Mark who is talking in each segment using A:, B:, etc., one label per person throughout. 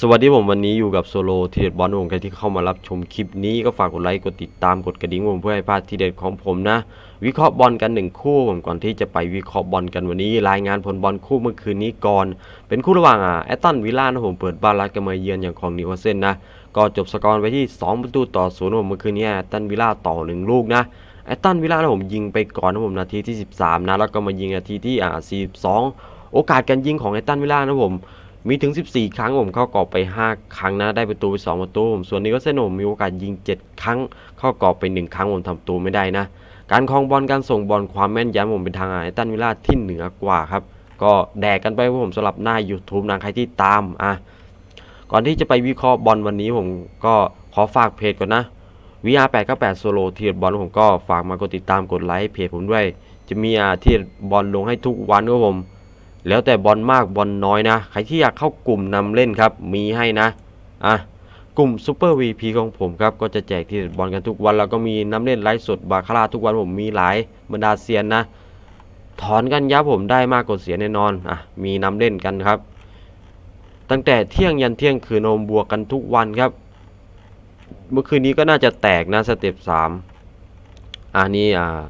A: สวัสดีผมวันนี้อยู่กับโซโลทีเด็ดบอลผมใครที่เข้ามารับชมคลิปนี้ก็ฝากกดไลค์กดติดตามกดกระดิ่งผมเพื่อให้พลาดทีเด็ดของผมนะ วิเคราะห์บอลกันหนึ่งคู่ผมก่อนที่จะไปวิเคราะห์บอลกันวันนี้ รายงานผลบอลคู่เมื่อคืนนี้ก่อน เป็นคู่ระหว่างอะแอตตันวิลล่านะผมเปิดบ้านรับกันมาเยือนอย่างของนิวคาสเซิลนะก็จบสกอร์ไปที่ 2 ประตูต่อศูนย์ผมเมื่อคืนนี้แอตตันวิลล่าต่อหนึ่งลูกนะแอตตันวิลล่านะผมยิงไปก่อนนะผมนาทีที่ 13นะแล้วก็มายิงนาทีที่อ่า42 โอกาสการยิงของแอตตันวิลล่านะผม มีถึง 14 ครั้งผมเข้ากรอบไป 5 ครั้งนะได้ประตูไป 2 ประตูผมส่วนนี้ก็เซนผมมีโอกาสยิง 7 ครั้ง เข้ากรอบไป 1 ครั้งผมทำประตูไม่ได้นะ การครองบอลการส่งบอลความแม่นยำผมเป็นทางไอตันวิลล่าที่เหนือกว่าครับ ก็แดกกันไปผมสำหรับหน้า YouTube นะใครที่ตามอะก่อนที่จะไปวิเคราะห์บอลวันนี้ผมก็ขอฝากเพจก่อนนะ VR898 Solo ทีบอลผมก็ฝากมากดติดตามกดไลค์เพจผมด้วย จะมีอ่าที่บอลลงให้ทุกวันครับผม แล้วแต่บอลมากบอลน้อยนะ ใครที่อยากเข้ากลุ่มนำเล่นครับ มีให้นะ อะ กลุ่ม Super VP ของผมครับ ก็จะแจกที่บอลกันทุกวัน แล้วก็มีน้ำเล่นไลฟ์สดบาคาร่าทุกวันผมมีหลายบรรดาเซียนนะ ถอนกันยับผมได้มากกว่าเสียแน่นอน อะ มีน้ำเล่นกันครับ ตั้งแต่เที่ยงยันเที่ยงคืนนมบวกกันทุกวันครับ เมื่อคืนนี้ก็น่าจะแตกนะสเต็ปสามอันนี้อ่า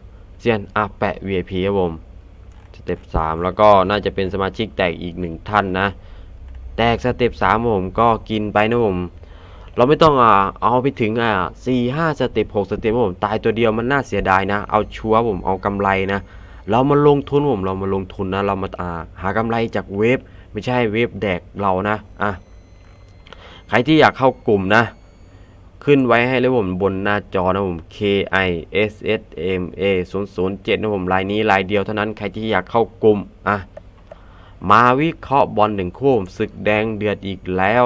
A: เซียนอะแปะ VIP ครับผม เต็ปสามแล้วก็น่าจะเป็นสมาชิกแตกอีกหนึ่งท่านนะ แตกสเต็ปสามผมก็กินไปนะผม เราไม่ต้องอ่าเอาไปถึงอ่าสี่ห้าสเต็ปหกสเต็ปผมตายตัวเดียวมันน่าเสียดายนะ เอาชัวร์ผมเอากำไรนะ เรามาลงทุนผมเรามาลงทุนนะ เรามาอ่าหากำไรจากเว็บไม่ใช่เว็บแดกเรานะอะใครที่อยากเข้ากลุ่มนะ ขึ้นไว้ให้เลยผมบนหน้าจอนะผม K I S S M A 0 0 7นะผมลายนี้ลายเดียวเท่านั้นใครที่อยากเข้ากลุ่มอะมาวิเคราะห์บอลหนึ่งคู่ศึกแดงเดือดอีกแล้ว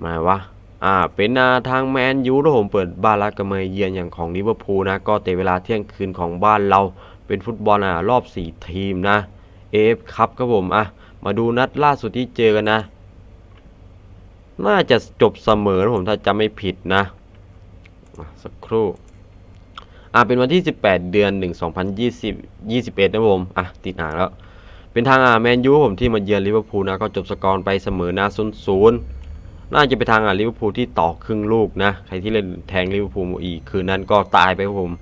A: หมายวะอ่าเป็นอ่าทางแมนยูนะผมเปิดบ้านรับกับเมย์เยือนอย่างของลิเวอร์พูลนะก็เตะเวลาเที่ยงคืนของบ้านเราเป็นฟุตบอลอะรอบ 4 ทีมนะเอฟครับครับผมอะมาดูนัดล่าสุดที่เจอกันนะ น่าจะจบเสมอนะผมถ้าจำไม่ผิดนะ สักครู่ อ่าเป็นวันที่ 18 เดือน 1 2020 21 นะผม อะ ติดอ่านแล้ว เป็นทางอ่าแมนยูผมที่มาเยือนลิเวอร์พูลนะ ก็จบสกอร์ไปเสมอนะ0 0น่าจะเป็นทางอ่าลิเวอร์พูลที่ต่อครึ่งลูกนะ ใครที่เล่นแทงลิเวอร์พูลอีกคืนนั้นก็ตายไปผม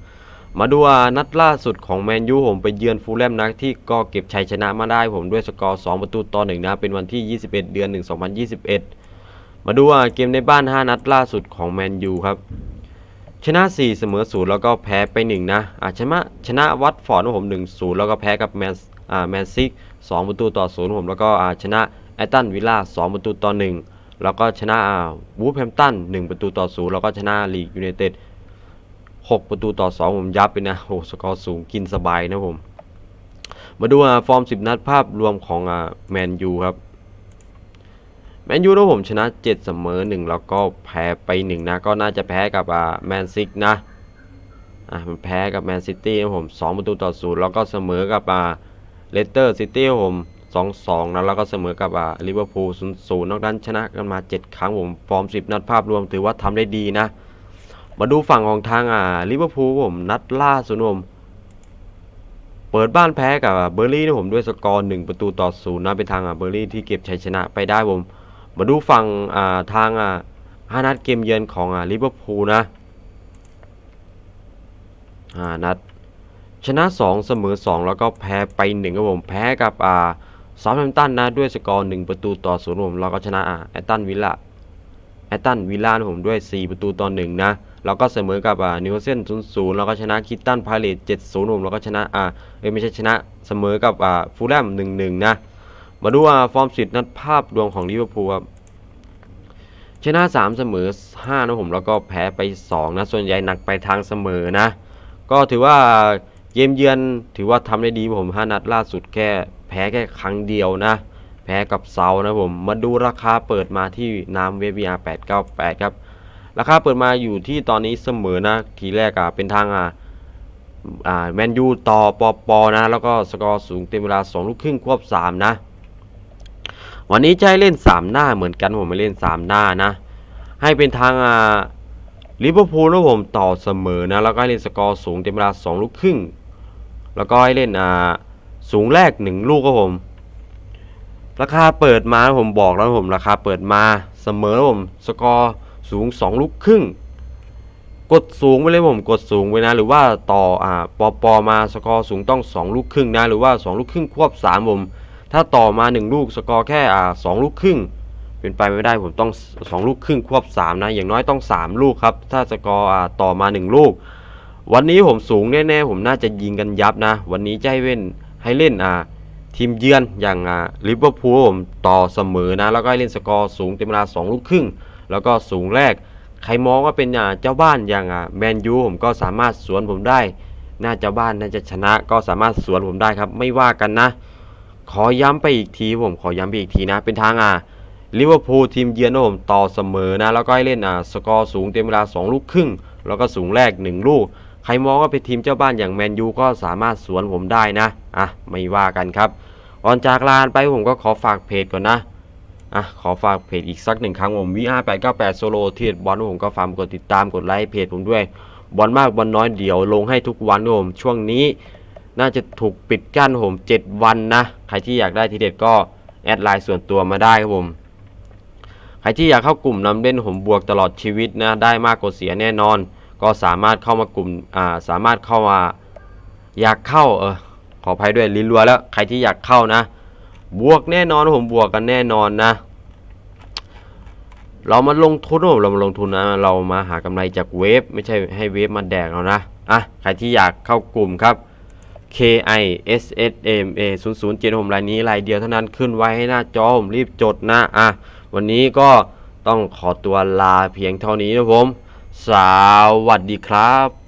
A: มาดูอ่านัดล่าสุดของแมนยูผมไปเยือนฟูลแลมนะที่ก็เก็บชัยชนะมาได้ผมด้วยสกอร์2ประตูต่อ1นะ เป็นวันที่ 21 เดือน 1 2021 มาดูว่าเกมในบ้าน 5 นัดล่าสุดของแมนยูครับ ชนะ 4 เสมอ0แล้วก็แพ้ไป 1 นะอาชนะชนะวัตฟอร์ดผม1 0 แล้วก็แพ้กับแมนอ่าแมนซิก2ประตูต่อ0ผมแล้วก็อาชนะแอตตันวิลล่า2ประตูต่อ 1 แล้วก็ชนะอ่าวูฟแฮมตัน1 ประตูต่อ0แล้วก็ชนะลีกยูไนเต็ด6 ประตูต่อ 2 ผมยับไปนะโอ้สกอร์สูงกินสบายนะผม มาดูฟอร์ม 10 นัดภาพรวมของอแมนยูครับ แมนยูนะผมชนะ 7 เสมอ 1 แล้วก็แพ้ไป 1 นะ ก็น่าจะแพ้กับอ่าแมนซิกนะอะมันแพ้กับแมนซิตี้นะผม2ประตูต่อ0แล้วก็เสมอกับอ่าเลสเตอร์ซิตี้ผม2-2นะแล้วก็เสมอกับอ่าลิเวอร์พูล0-0นอกนั้นชนะกันมา 7 ครั้งผมฟอร์ม 10 นัดภาพรวมถือว่าทำได้ดีนะ มาดูฝั่งของทางอ่าลิเวอร์พูลผมนัดล่าสุดนะผมเปิดบ้านแพ้กับเบอร์ลี่นะผมด้วยสกอร์1ประตูต่อ0นะเป็นทางอ่าเบอร์ลี่ที่เก็บชัยชนะไปได้ผม มาดูฝั่งาทางอ่าห้านัดเกมเยือนของอลิเวอร์พูลนะห้านัดชนะ 2 เสมอ 2 แล้วก็แพ้ไป1ครับผมแพ้กับอ่าซาท์แฮมป์ตันนะด้วยสกอร์ 1 ประตูต่อ0ผมแล้วก็ชนะอ่าแอตตันวิลล่าแอตตันวิลล่าผมด้วย 4 ประตูต่อ1นะแล้วก็เสมอกับอ่านิวคาสเซิล0-0แล้วก็ชนะคิตตันพาเลต7-0ผมแล้วก็ชนะอ่าเอ้ยไม่ใช่ชนะเสมอกับอ่าฟูลแลม1-1นะ มาดูว่าฟอร์มสิทธิ์นัดภาพรวมของลิเวอร์พูลครับชนะ 3 เสมอ 5 นะผม แล้วก็แพ้ไป 2 นะ ส่วนใหญ่หนักไปทางเสมอนะ ก็ถือว่าเกมเยือนถือว่าทำได้ดีผม 5 นัดล่าสุดแค่แพ้แค่ครั้งเดียวนะ แพ้กับเซานะผม มาดูราคาเปิดมาที่น้ำเวบีอา898ครับ ราคาเปิดมาอยู่ที่ตอนนี้เสมอนะ ทีแรกอะเป็นทางอ่าอ่าแมนยูต่อปอปอนะ แล้วก็สกอร์สูงเต็มเวลา 2 ลูกครึ่งควบ 3 นะ วันนี้จะให้เล่น 3 หน้าเหมือนกันผมไม่เล่น 3 หน้านะ ให้เป็นทางอ่าลิเวอร์พูลนะผมต่อเสมอนะ แล้วก็ให้เล่นสกอร์สูงเต็มเวลา2ลูกครึ่ง แล้วก็ให้เล่นอ่าสูงแรก 1 ลูกครับผม ราคาเปิดมาผมบอกแล้วผมราคาเปิดมาเสมอผมสกอร์สูง 2 ลูกครึ่ง กดสูงไปเลยผมกดสูงไปนะ หรือว่าต่ออ่าปอปอมาสกอร์สูงต้อง 2 ลูกครึ่งนะ หรือว่า 2 ลูกครึ่งควบ 3 ผม ถ้าต่อมา 1 ลูกสกอร์แค่อ่าสองลูกครึ่ง เป็นไปไม่ได้ผมต้อง 2 ลูกครึ่งควบ 3 นะ อย่างน้อยต้อง 3 ลูกครับ ถ้าสกอร์อ่าต่อมา 1 ลูก วันนี้ผมสูงแน่ๆ ผมน่าจะยิงกันยับนะ วันนี้จะให้เล่นให้เล่นอ่าทีมเยือนอย่างอ่าลิเวอร์พูลผมต่อเสมอนะ แล้วก็ให้เล่นสกอร์สูงเต็มเวลา 2 ลูกครึ่ง แล้วก็สูงแรก ใครมองว่าเป็นอ่าเจ้าบ้านอย่างอ่าแมนยูผมก็สามารถสวนผมได้ น่าเจ้าบ้านน่าจะชนะก็สามารถสวนผมได้ครับ ไม่ว่ากันนะ ขอย้ำไปอีกทีผมขอย้ำไปอีกทีนะ เป็นทางอ่าลิเวอร์พูลทีมเยือนนะผมต่อเสมอนะ แล้วก็ให้เล่นอ่าสกอร์สูงเต็มเวลา 2 ลูกครึ่ง แล้วก็สูงแรก 1 ลูก ใครมองว่าเป็นทีมเจ้าบ้านอย่างแมนยูก็สามารถสวนผมได้นะ อะ ไม่ว่ากันครับก่อนจากลานไปผมก็ขอฝากเพจก่อนนะอะขอฝากเพจอีกสักหนึ่งครั้งผมวิอาแปดเก้าแปดโซโลเทียบอลผมก็ฝากกดติดตามกดไลค์เพจผมด้วย บอลมากบอลน้อยเดี๋ยวลงให้ทุกวันผมช่วงนี้ น่าจะถูกปิดกั้นผมเจ็ดวันนะ ใครที่อยากได้ทีเด็ดก็แอดไลน์ส่วนตัวมาได้ครับผม ใครที่อยากเข้ากลุ่มนำเล่นผมบวกตลอดชีวิตนะ ได้มากกว่าเสียแน่นอน ก็สามารถเข้ามากลุ่ม อ่า สามารถเข้ามา อยากเข้า เออ ขออภัยด้วยลิ้นรัวแล้ว ใครที่อยากเข้านะ บวกแน่นอนผมบวกกันแน่นอนนะ เรามาลงทุนผมเรามาลงทุนนะ เรามาหากำไรจากเวฟ ไม่ใช่ให้เวฟมาแดกเรานะ อะ ใครที่อยากเข้ากลุ่มครับ K I S S M A 0 0 7ผมรายนี้รายเดียวเท่านั้นขึ้นไว้ให้หน้าจอผมรีบจดนะอะวันนี้ก็ต้องขอตัวลาเพียงเท่านี้นะผม สวัสดีครับ